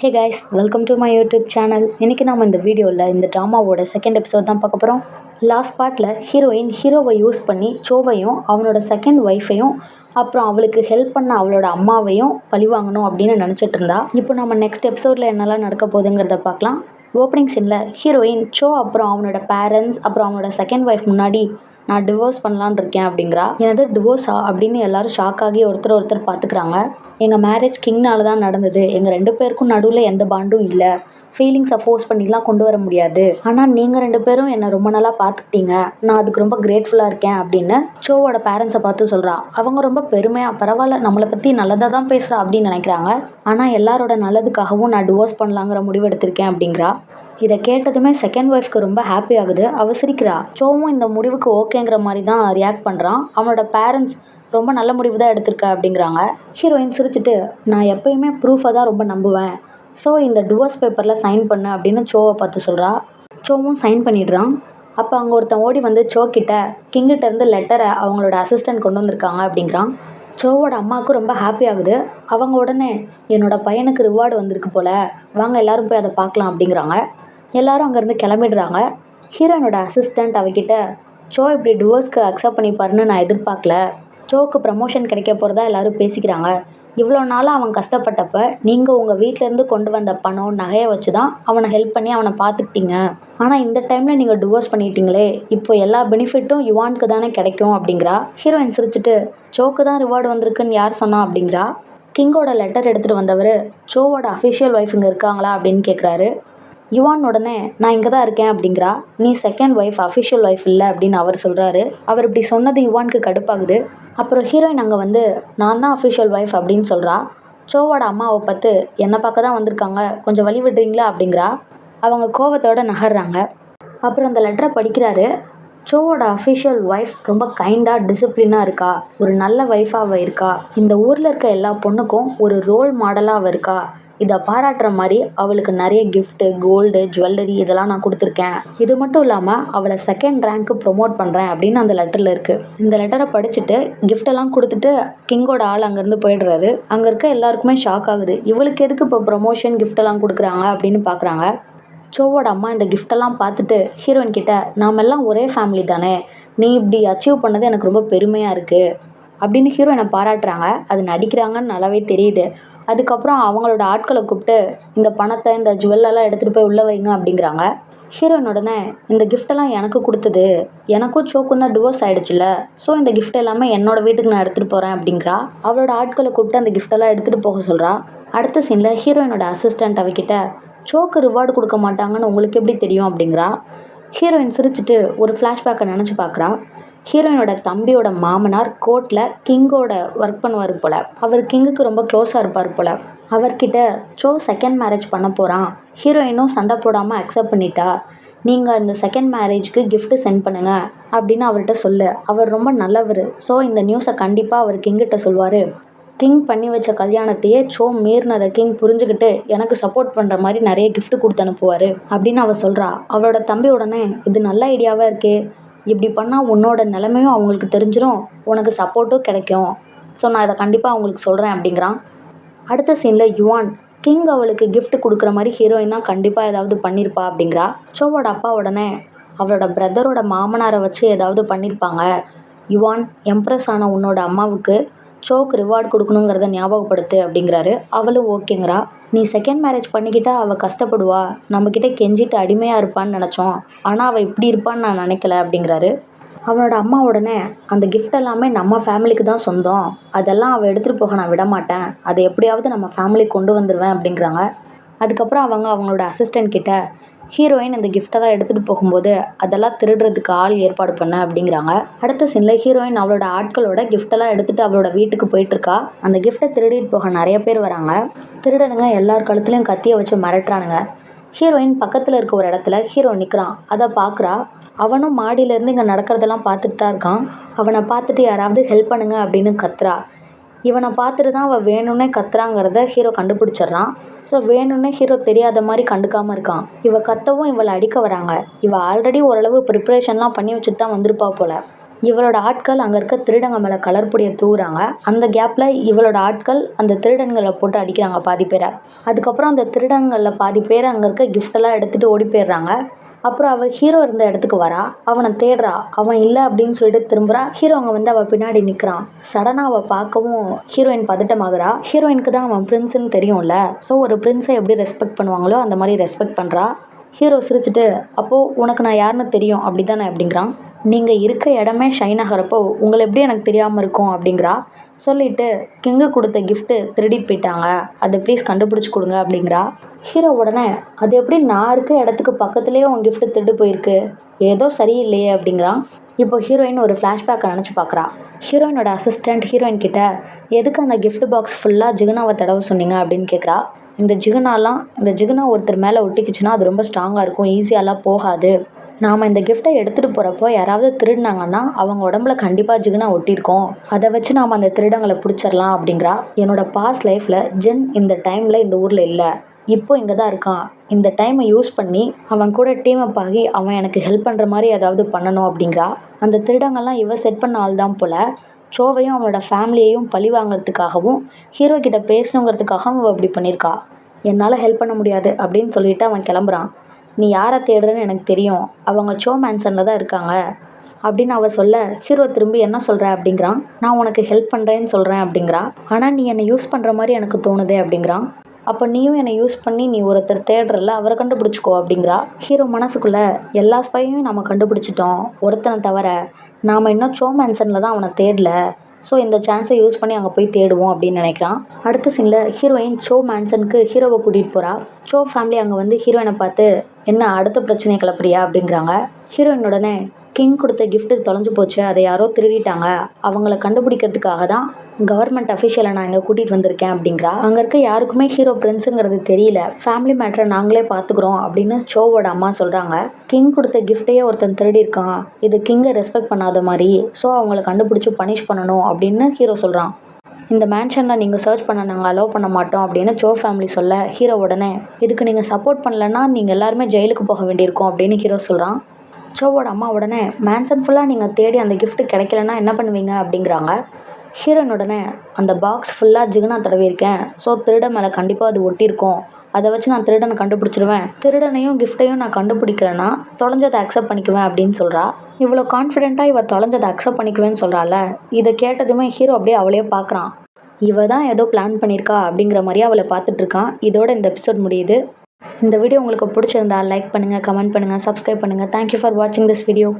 Hey guys welcome to my YouTube channel இன்றைக்கி நம்ம இந்த வீடியோவில் இந்த ட்ராமாவோட செகண்ட் எபிசோட் தான் பார்க்க போகிறோம் லாஸ்ட் பார்ட்டில் ஹீரோயின் ஹீரோவை யூஸ் பண்ணி சோவையும் அவனோட செகண்ட் ஒய்ஃபையும் அப்புறம் அவளுக்கு ஹெல்ப் பண்ண அவளோட அம்மாவையும் பழி வாங்கணும் அப்படின்னு நினச்சிட்டு இருந்தா. இப்போ நம்ம நெக்ஸ்ட் எபிசோடில் என்னெல்லாம் நடக்க போகுதுங்கிறத பார்க்கலாம். ஓப்பனிங் சீனில் ஹீரோயின் சோ அப்புறம் அவனோட பேரண்ட்ஸ் அப்புறம் அவனோட செகண்ட் ஒய்ஃப் முன்னாடி நான் டிவோர்ஸ் பண்ணலான்னு இருக்கேன் அப்படிங்கிறா எனது டிவோர்ஸா அப்படின்னு எல்லாரும் ஷாக் ஆகி ஒருத்தர் ஒருத்தர் பார்த்துக்கிறாங்க. எங்கள் மேரேஜ் கிங்னால தான் நடந்தது. எங்கள் ரெண்டு பேருக்கும் நடுவில் எந்த பாண்டும் இல்லை. ஃபீலிங்ஸை ஃபோர்ஸ் பண்ணிலாம் கொண்டு வர முடியாது. ஆனால் நீங்கள் ரெண்டு பேரும் என்னை ரொம்ப நாளாக பார்த்துக்கிட்டீங்க. நான் அதுக்கு ரொம்ப கிரேட்ஃபுல்லாக இருக்கேன் அப்படின்னு ஷோவோட பேரண்ட்ஸை பார்த்து சொல்கிறா அவங்க ரொம்ப பெருமையாக பரவாயில்ல நம்மளை பற்றி நல்லதாக தான் பேசுகிறா அப்படின்னு நினைக்கிறாங்க. ஆனால் எல்லாரோட நல்லதுக்காகவும் நான் டிவோர்ஸ் பண்ணலாங்கிற முடிவு எடுத்திருக்கேன் அப்படிங்கிறா. இதை கேட்டதுமே செகண்ட் ஒய்ஃப்க்கு ரொம்ப ஹாப்பி ஆகுது. அவ சிரிக்கிறா. சோவும் இந்த முடிவுக்கு ஓகேங்கிற மாதிரி தான் ரியாக்ட் பண்ணுறான் அவனோட பேரண்ட்ஸ் ரொம்ப நல்ல முடிவு தான் எடுத்திருக்க அப்படிங்கிறாங்க. ஹீரோயின் சிரிச்சுட்டு நான் எப்பயுமே ப்ரூஃபை தான் ரொம்ப நம்புவேன். ஸோ இந்த டிவோர்ஸ் பேப்பரில் சைன் பண்ணு அப்படின்னு சோவை பார்த்து சொல்கிறா சோவும் சைன் பண்ணிடுறான். அப்போ அங்கே ஒருத்தன் ஓடி வந்து சோ கிட்ட கிங்கிட்டேருந்து லெட்டரை அவங்களோட அசிஸ்டன்ட் கொண்டு வந்திருக்காங்க அப்படிங்கிறான். சோவோட அம்மாவுக்கும் ரொம்ப ஹாப்பி ஆகுது. அவங்க உடனே என்னோட பையனுக்கு ரிவார்டு வந்திருக்கு போல். வாங்க எல்லாரும் போய் அதை பார்க்கலாம் அப்படிங்கிறாங்க. எல்லாரும் அங்கேருந்து கிளம்பிடுறாங்க. ஹீரோனோட அசிஸ்டண்ட் அவகிட்ட ஜோ இப்படி டிவோர்ஸ்க்கு அக்செப்ட் பண்ணிப்பாருன்னு நான் எதிர்பார்க்கல. ஜோக்கு ப்ரமோஷன் கிடைக்க போகிறதா எல்லாரும் பேசிக்கிறாங்க. இவ்வளோ நாளாக அவன் கஷ்டப்பட்டப்ப நீங்கள் உங்கள் வீட்டிலேருந்து கொண்டு வந்த பணம் நகையை வச்சு தான் அவனை ஹெல்ப் பண்ணி அவனை பார்த்துக்கிட்டீங்க. ஆனால் இந்த டைமில் நீங்கள் டிவோர்ஸ் பண்ணிட்டீங்களே. இப்போ எல்லா பெனிஃபிட்டும் யுவானுக்கு தானே கிடைக்கும் அப்படிங்கிறா. ஹீரோயின் சிரிச்சிட்டு ஜோக்கு தான் ரிவார்டு வந்திருக்குன்னு யார் சொன்னா? அப்படிங்கிறா. கிங்கோட லெட்டர் எடுத்துகிட்டு வந்தவர் ஜோவோட அஃபிஷியல் ஒய்ஃப் இங்கே இருக்காங்களா? அப்படின்னு கேட்குறாரு யுவான் உடனே நான் இங்கே தான் இருக்கேன் அப்படிங்கிறா. நீ செகண்ட் ஒய்ஃப் அஃபிஷியல் ஒய்ஃப் இல்லை அப்படின்னு அவர் சொல்கிறாரு அவர் இப்படி சொன்னது யுவானுக்கு கடுப்பாகுது. அப்புறம் ஹீரோயின் அங்கே வந்து நான் தான் அஃபிஷியல் ஒய்ஃப் அப்படின்னு சொல்கிறா சோவோட அம்மாவை பார்த்து என்னை பார்க்க தான் வந்திருக்காங்க. கொஞ்சம் வழி விடுறீங்களா? அப்படிங்கிறா. அவங்க கோவத்தோடு நகர்றாங்க. அப்புறம் அந்த லெட்டரை படிக்கிறாரு. சோவோட அஃபிஷியல் ஒய்ஃப் ரொம்ப கைண்டாக டிசிப்ளினாக இருக்கா. ஒரு நல்ல ஒய்ஃபாக அவள் இருக்கா. இந்த ஊரில் இருக்க எல்லா பொண்ணுக்கும் ஒரு ரோல் மாடலாக அவள் இருக்கா. இதை பாராட்டுற மாதிரி அவளுக்கு நிறைய கிஃப்ட்டு கோல்டு ஜுவல்லரி இதெல்லாம் நான் கொடுத்துருக்கேன். இது மட்டும் இல்லாமல் அவளை செகண்ட் ரேங்க்கு ப்ரொமோட் பண்ணுறேன் அப்படின்னு அந்த லெட்டரில் இருக்குது இந்த லெட்டரை படிச்சுட்டு கிஃப்டெல்லாம் கொடுத்துட்டு கிங்கோட ஆள் அங்கேருந்து போயிடுறாரு. அங்கே இருக்க எல்லாருக்குமே ஷாக் ஆகுது. இவளுக்கு எதுக்கு இப்போ ப்ரொமோஷன் கிஃப்டெல்லாம் கொடுக்குறாங்க அப்படின்னு பார்க்குறாங்க சோவோட அம்மா இந்த கிஃப்டெல்லாம் பார்த்துட்டு ஹீரோயின் கிட்ட நாமெல்லாம் ஒரே ஃபேமிலி தானே. நீ இப்படி அச்சீவ் பண்ணது எனக்கு ரொம்ப பெருமையாக இருக்குது அப்படின்னு ஹீரோயினை பாராட்டுறாங்க. அது நடிக்கிறாங்கன்னு நல்லாவே தெரியுது. அதுக்கப்புறம் அவங்களோட ஆட்களை கூப்பிட்டு இந்த பணத்தை இந்த ஜுவல்லெல்லாம் எடுத்துகிட்டு போய் உள்ளே வைங்க அப்படிங்கிறாங்க. ஹீரோயின் உடனே இந்த கிஃப்டெல்லாம் எனக்கு கொடுத்தது. எனக்கும் சோக்கும் தான் டிவோர்ஸ் ஆகிடுச்சுல ஸோ இந்த கிஃப்ட் எல்லாமே என்னோட வீட்டுக்கு நான் எடுத்துகிட்டு போகிறேன் அப்படிங்கிறா. அவளோட ஆட்களை கூப்பிட்டு அந்த கிஃப்டெல்லாம் எடுத்துகிட்டு போக சொல்கிறா அடுத்த சீனில் ஹீரோயினோட அசிஸ்டண்ட் அவகிட்ட சோக்கு ரிவார்டு கொடுக்க மாட்டாங்கன்னு உங்களுக்கு எப்படி தெரியும்? அப்படிங்கிறா. ஹீரோயின் சிரிச்சிட்டு ஒரு ஃப்ளாஷ்பேக்கை நினச்சி பார்க்குறா ஹீரோயினோட தம்பியோட மாமனார் கோர்ட்டில் கிங்கோட ஒர்க் பண்ணுவார் போல். அவர் கிங்குக்கு ரொம்ப க்ளோஸாக இருப்பார் போல். அவர்கிட்ட ஜோ செகண்ட் மேரேஜ் பண்ண போகிறான் ஹீரோயினும் சண்டை போடாமல் அக்செப்ட் பண்ணிட்டா? நீங்கள் இந்த செகண்ட் மேரேஜ்க்கு கிஃப்ட்டு சென்ட் பண்ணுங்க. அப்படின்னு அவர்கிட்ட சொல்லு. அவர் ரொம்ப நல்லவர். ஸோ இந்த நியூஸை கண்டிப்பாக அவர் கிங்கிட்ட சொல்வார். கிங் பண்ணி வச்ச கல்யாணத்தையே சோ மீறினதை கிங் புரிஞ்சுக்கிட்டு எனக்கு சப்போர்ட் பண்ணுற மாதிரி நிறைய கிஃப்ட் கொடுத்து அனுப்புவார். அப்படின்னு அவள் சொல்கிறா அவளோட தம்பி உடனே இது நல்ல ஐடியாவாக இருக்கே. இப்படி பண்ணால் உன்னோட நிலைமையும் அவங்களுக்கு தெரிஞ்சிடும் உனக்கு சப்போர்ட்டும் கிடைக்கும். ஸோ நான் இதை கண்டிப்பாக அவங்களுக்கு சொல்கிறேன் அப்படிங்கிறான். அடுத்த சீனில் யுவான் கிங் அவளுக்கு கிஃப்ட் கொடுக்குற மாதிரி ஹீரோயின் தான் கண்டிப்பாக ஏதாவது பண்ணியிருப்பா அப்படிங்கிறா. ஷோவோட அப்பா உடனே அவளோட பிரதரோட மாமனாரை வச்சு ஏதாவது பண்ணியிருப்பாங்க யுவான் எம்ப்ரஸ் ஆன உன்னோட அம்மாவுக்கு சோக்கு ரிவார்டு கொடுக்கணுங்கிறத ஞாபகப்படுத்து அப்படிங்கிறாரு. அவளும் ஓகேங்கிறா. நீ செகண்ட் மேரேஜ் பண்ணிக்கிட்டா அவள் கஷ்டப்படுவா. நம்மக்கிட்ட கெஞ்சிட்டு அடிமையாக இருப்பான்னு நினச்சோம். ஆனால் அவள் இப்படி இருப்பான்னு நான் நினைக்கல அப்படிங்கிறாரு. அவனோட அம்மா உடனே அந்த கிஃப்ட் எல்லாமே நம்ம ஃபேமிலிக்கு தான் சொந்தம். அதெல்லாம் அவள் எடுத்துகிட்டு போக நான் விட மாட்டேன் அதை எப்படியாவது நம்ம ஃபேமிலிக்கு கொண்டு வந்துடுவேன் அப்படிங்கிறாங்க. அதுக்கப்புறம் அவங்க அவங்களோட அசிஸ்டன்ட் கிட்ட ஹீரோயின் இந்த கிஃப்டெல்லாம் எடுத்துகிட்டு போகும்போது அதெல்லாம் திருடுறதுக்கு ஆள் ஏற்பாடு பண்ண அப்படிங்கிறாங்க. அடுத்த சீனில் ஹீரோயின் அவளோட ஆட்களோட கிஃப்டெல்லாம் எடுத்துகிட்டு அவளோட வீட்டுக்கு போயிட்டுருக்கா. அந்த கிஃப்ட்டை திருடிட்டு போக நிறைய பேர் வராங்க. திருடனுங்க எல்லார் கழுத்துலையும் கத்தியை வச்சு மிரட்டுறானுங்க. ஹீரோயின் பக்கத்தில் இருக்க ஒரு இடத்துல ஹீரோ நிற்கிறான் அதை பார்க்குறா அவனும் மாடியிலேருந்து இங்கே நடக்கிறதெல்லாம் பார்த்துட்டு தான் இருக்கான். அவனை பார்த்துட்டு யாராவது ஹெல்ப் பண்ணுங்க அப்படின்னு கத்துறா. இவனை பார்த்துட்டு தான் அவள் வேணும்னே கத்துறாங்கிறத ஹீரோ கண்டுபிடிச்சிடுறான். ஸோ வேணும்னே ஹீரோ தெரியாத மாதிரி கண்டுக்காமல் இருக்கான். இவள் கத்தவும் இவளை அடிக்க வராங்க. இவள் ஆல்ரெடி ஓரளவு ப்ரிப்ரேஷன்லாம் பண்ணி வச்சுட்டு தான் வந்திருப்பா போல. இவளோட ஆட்கள் அங்கே இருக்க திருடங்க மேலே கலர் பொடியை தூவுறாங்க. அந்த கேப்பில் இவளோட ஆட்கள் அந்த திருடன்களை போட்டு அடிக்கிறாங்க பாதி பேரை. அதுக்கப்புறம் அந்த திருடங்களில் பாதி பேர் அங்கே இருக்க கிஃப்டெல்லாம் எடுத்துகிட்டு ஓடி போயிடுறாங்க. அப்புறம் அவள் ஹீரோ இருந்த இடத்துக்கு வரா. அவனை தேடுறா. அவன் இல்லை அப்படின்னு சொல்லிட்டு திரும்புறா. ஹீரோ அங்கே வந்து அவள் பின்னாடி நிற்கிறான் சடனாக அவள் பார்க்கவும் ஹீரோயின் பதட்டமாகறா. ஹீரோயினுக்கு தான் அவன் பிரின்ஸுன்னு தெரியும்ல. ஸோ ஒரு பிரின்ஸை எப்படி ரெஸ்பெக்ட் பண்ணுவாங்களோ அந்த மாதிரி ரெஸ்பெக்ட் பண்ணுறா ஹீரோ சிரிச்சிட்டு அப்போது உனக்கு நான் யாருன்னு தெரியும்? அப்படி தானே அப்படிங்கிறான் நீங்கள் இருக்க இடமே ஷைன் ஆகிறப்போ உங்களை எப்படி எனக்கு தெரியாமல் இருக்கும் அப்படிங்கிறா. சொல்லிட்டு கிங்கு கொடுத்த கிஃப்ட்டு திருடிட்டு போயிட்டாங்க அதை ப்ளீஸ் கண்டுபிடிச்சி கொடுங்க அப்படிங்கிறா. ஹீரோ உடனே அது எப்படி நான் இருக்க இடத்துக்கு பக்கத்துலேயே உன் கிஃப்ட்டு திருடு போயிருக்கு? ஏதோ சரியில்லையே அப்படிங்கிறான் இப்போ ஹீரோயின் ஒரு ஃப்ளாஷ்பேக்கை நினச்சி பார்க்குறா ஹீரோயினோட அசிஸ்டண்ட் ஹீரோயின் கிட்ட எதுக்கு அந்த கிஃப்ட் பாக்ஸ் ஃபுல்லாக ஜிகுனாவை தடவை சொன்னீங்க? அப்படின்னு கேட்குறா இந்த ஜிகுனாலாம் இந்த ஜிகுனா ஒருத்தர் மேலே ஒட்டிக்கிச்சுன்னா அது ரொம்ப ஸ்ட்ராங்காக இருக்கும் ஈஸியாலாம் போகாது. நாம் இந்த கிஃப்ட்டை எடுத்துகிட்டு போகிறப்போ யாராவது திருடினாங்கன்னா அவங்க உடம்புல கண்டிப்பாக ஜிகுனா ஒட்டியிருக்கோம். அதை வச்சு நாம் அந்த திருடங்களை பிடிச்சிடலாம் அப்படிங்கிறா. என்னோட பாஸ்ட் லைஃப்பில் ஜென் இந்த டைமில் இந்த ஊரில் இல்லை. இப்போ இங்கே தான் இருக்கான். இந்த டைமை யூஸ் பண்ணி அவன் கூட டீம் அப் ஆகி அவன் எனக்கு ஹெல்ப் பண்ணுற மாதிரி ஏதாவது பண்ணணும் அப்படிங்கிறா. அந்த திருடங்கள்லாம் இவ செட் பண்ண ஆள் தான் போல். சோவையும் அவனோட ஃபேமிலியையும் பழி வாங்குறதுக்காகவும் ஹீரோ கிட்ட பேசணுங்கிறதுக்காகவும் அவள் அப்படி பண்ணியிருக்கா. என்னால் ஹெல்ப் பண்ண முடியாது அப்படின்னு சொல்லிட்டு அவன் கிளம்புறான். நீ யாரை தேடுறன்னு எனக்கு தெரியும். அவங்க சோ மேன்சனில் தான் இருக்காங்க. அப்படின்னு அவள் சொல்ல ஹீரோ திரும்பி என்ன சொல்கிற அப்படிங்கிறான். நான் உனக்கு ஹெல்ப் பண்ணுறேன்னு சொல்கிறேன் அப்படிங்கிறா. ஆனால் நீ என்னை யூஸ் பண்ணுற மாதிரி எனக்கு தோணுதே அப்படிங்கிறான். அப்போ நீயும் என்னை யூஸ் பண்ணி நீ ஒருத்தர் தேடுறல அவரை கண்டுபிடிச்சிக்கோ அப்படிங்கிறா. ஹீரோ மனசுக்குள்ளே எல்லா ஸ்பையும் நம்ம கண்டுபிடிச்சிட்டோம் ஒருத்தனை தவிர நாம் இன்னும் சோ மேன்சனில் தான் அவனை தேடல. ஸோ இந்த சான்ஸை யூஸ் பண்ணி அங்கே போய் தேடுவோம் அப்படின்னு நினைக்கிறான். அடுத்த சீனில் ஹீரோயின் ஷோ மேன்சனுக்கு ஹீரோவை கூட்டிகிட்டு போகிறா ஷோ ஃபேமிலி அங்கே வந்து ஹீரோயினை பார்த்து என்ன அடுத்த பிரச்சனையை கிளப்புறியா? அப்படிங்கிறாங்க. ஹீரோயின் உடனே கிங் கொடுத்த கிஃப்ட்டு தொலைஞ்சு போச்சு. அதை யாரோ திருடிட்டாங்க. அவங்கள கண்டுபிடிக்கிறதுக்காக தான் கவர்மெண்ட் அஃபிஷியலை நான் இங்கே கூட்டிகிட்டு வந்திருக்கேன் அப்படிங்கிறா. அங்கே இருக்க யாருக்குமே ஹீரோ பிரின்ஸுங்கிறது தெரியல. ஃபேமிலி மேட்டரை நாங்களே பார்த்துக்குறோம் அப்படின்னு ஷோவோட அம்மா சொல்கிறாங்க கிங் கொடுத்த கிஃப்ட்டையே ஒருத்தன் திருடியிருக்கான். இது கிங்கை ரெஸ்பெக்ட் பண்ணாத மாதிரி ஸோ அவங்கள கண்டுபிடிச்சி பனிஷ் பண்ணணும் அப்படின்னு ஹீரோ சொல்கிறான் இந்த மேன்ஷனில் நீங்கள் சர்ச் பண்ண நாங்கள் அலோவ் பண்ண மாட்டோம் அப்படின்னு சோ ஃபேமிலி சொல்ல ஹீரோ உடனே இதுக்கு நீங்கள் சப்போர்ட் பண்ணலன்னா நீங்கள் எல்லாருமே ஜெயிலுக்கு போக வேண்டியிருக்கும் அப்படின்னு ஹீரோ சொல்கிறான் ஷோவோட அம்மா உடனே மேன்சன் ஃபுல்லாக நீங்கள் தேடி அந்த கிஃப்ட் கிடைக்கலன்னா என்ன பண்ணுவீங்க? அப்படிங்கிறாங்க. ஹீரோன் உடனே அந்த பாக்ஸ் ஃபுல்லாக ஜிகுனா தடவியிருக்கேன் ஸோ திருடன் மேலே கண்டிப்பாக அது ஒட்டியிருக்கும். அதை வச்சு நான் திருடனை கண்டுபிடிச்சிருவேன். திருடனையும் கிஃப்ட்டையும் நான் கண்டுபிடிக்கிறேன்னா தொலைஞ்சதை அக்செப்ட் பண்ணிக்குவேன் அப்படின்னு சொல்கிறா இவ்வளோ கான்ஃபிடென்ட்டாக இவள் தொலைஞ்சதை அக்செப்ட் பண்ணிக்குவேன்னு சொல்கிறாள் இதை கேட்டதுமே ஹீரோ அப்படியே அவளையே பார்க்குறான் இவ தான் ஏதோ பிளான் பண்ணியிருக்கா அப்படிங்கிற மாதிரியே அவளை பார்த்துட்ருக்கான் இதோட இந்த எபிசோட் முடியுது. இந்த வீடியோ உங்களுக்கு பிடிச்சிருந்தா லைக் பண்ணுங்கள் கமெண்ட் பண்ணுங்கள் சப்ஸ்கிரைப் பண்ணுங்கள் தேங்க்யூ ஃபார் வாட்சிங் திஸ் வீடியோ